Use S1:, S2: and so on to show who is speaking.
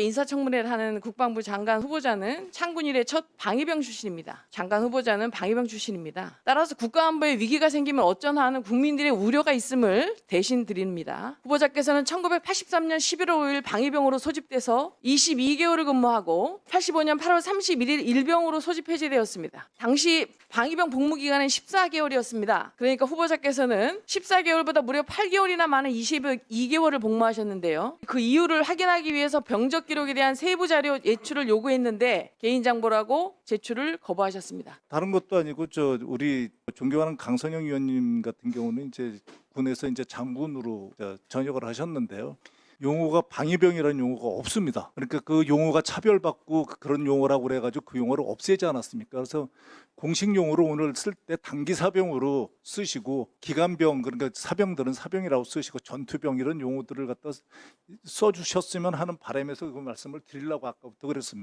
S1: 인사청문회를 하는 국방부 장관 후보자는 창군 이래 첫 방위병 출신입니다. 장관 후보자는 방위병 출신입니다. 따라서 국가안보에 위기가 생기면 어쩌나 하는 국민들의 우려가 있음을 대신 드립니다. 후보자께서는 1983년 11월 5일 방위병으로 소집돼서 22개월을 근무하고 85년 8월 31일 일병으로 소집 해제되었습니다. 당시 방위병 복무 기간은 14개월이었습니다. 그러니까 후보자께서는 14개월보다 무려 8개월이나 많은 22개월을 복무하셨는데요. 그 이유를 확인하기 위해서 병적 기록에 대한 세부 자료 제출을 요구했는데 개인 정보라고 제출을 거부하셨습니다.
S2: 다른 것도 아니고 저 우리 존경하는 강선영 의원님 같은 경우는 이제 군에서 이제 장군으로 저 전역을 하셨는데요. 용어가 방위병이라는 용어가 없습니다. 그러니까 그 용어가 차별받고 그런 용어라고 그래가지고 그 용어를 없애지 않았습니까? 그래서 공식 용어로 오늘 쓸 때 단기 사병으로 쓰시고 기간병 그러니까 사병들은 사병이라고 쓰시고 전투병 이런 용어들을 갖다 써주셨으면 하는 바람에서 그 말씀을 드리려고 아까부터 그랬습니다.